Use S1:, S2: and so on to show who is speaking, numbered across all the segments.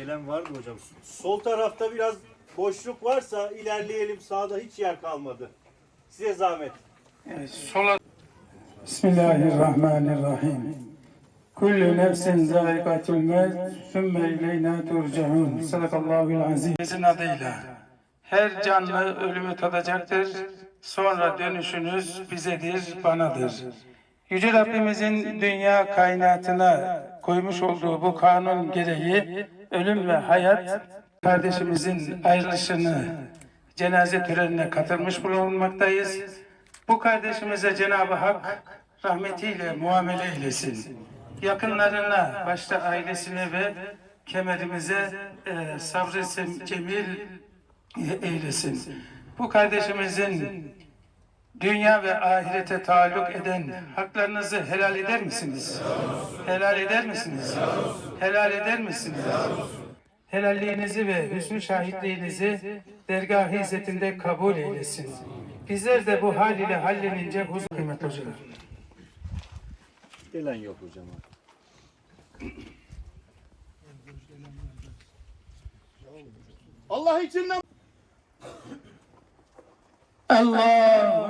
S1: gelen vardı hocam. Sol tarafta biraz boşluk varsa ilerleyelim. Sağda hiç yer kalmadı. Size zahmet.
S2: Evet, sola Bismillahirrahmanirrahim. Kullu nefsin zâikatul mevt, sümme ileyna turcaun. Sadakallahul azim. Sizin adıyla. Her canlı ölümü tadacaktır. Sonra dönüşünüz bizedir, banadır. Yüce Rabbimizin dünya kainatına koymuş olduğu bu kanun gereği ölüm ve hayat kardeşimizin ayrılışını cenaze törenine katılmış bulunmaktayız. Bu kardeşimize Cenab-ı Hak rahmetiyle muamele eylesin. Yakınlarına, başta ailesine ve kemerimize e, sabrı cemil eylesin. Bu kardeşimizin dünya ve ahirete taalluk eden haklarınızı helal eder misiniz? Helal eder misiniz? Helal eder misiniz? Helalliğinizi ve hüsnü şahitliğinizi dergah-ı izzetinde kabul eylesin. Bizler de bu hal ile hallenince huzur kıymetli hocalar.
S1: Gelen yok hocam. Allah içinden
S2: Allahu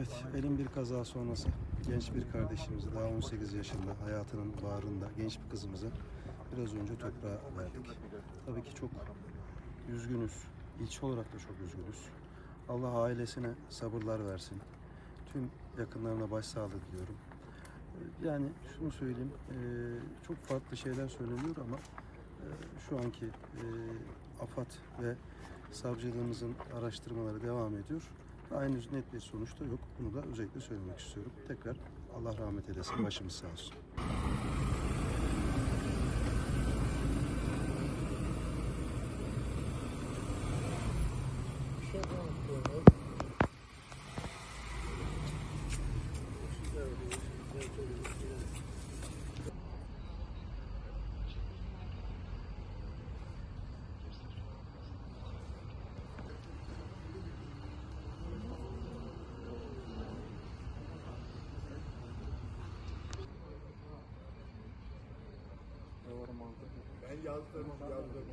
S3: Evet, elim bir kaza sonrası genç bir kardeşimizi daha 18 yaşında hayatının bağrında genç bir kızımızı biraz önce toprağa verdik. Tabii ki çok üzgünüz. İlçe olarak da çok üzgünüz. Allah ailesine sabırlar versin. Tüm yakınlarına başsağlığı diliyorum. Ee, Yani şunu söyleyeyim, eee, çok farklı şeyler söyleniyor ama eee, şu anki eee AFAD ve savcılığımızın araştırmaları devam ediyor. Henüz net bir sonuç da yok. Bunu da özellikle söylemek istiyorum. Tekrar Allah rahmet eylesin. Başımız sağ olsun.
S4: yazdım, yazdım.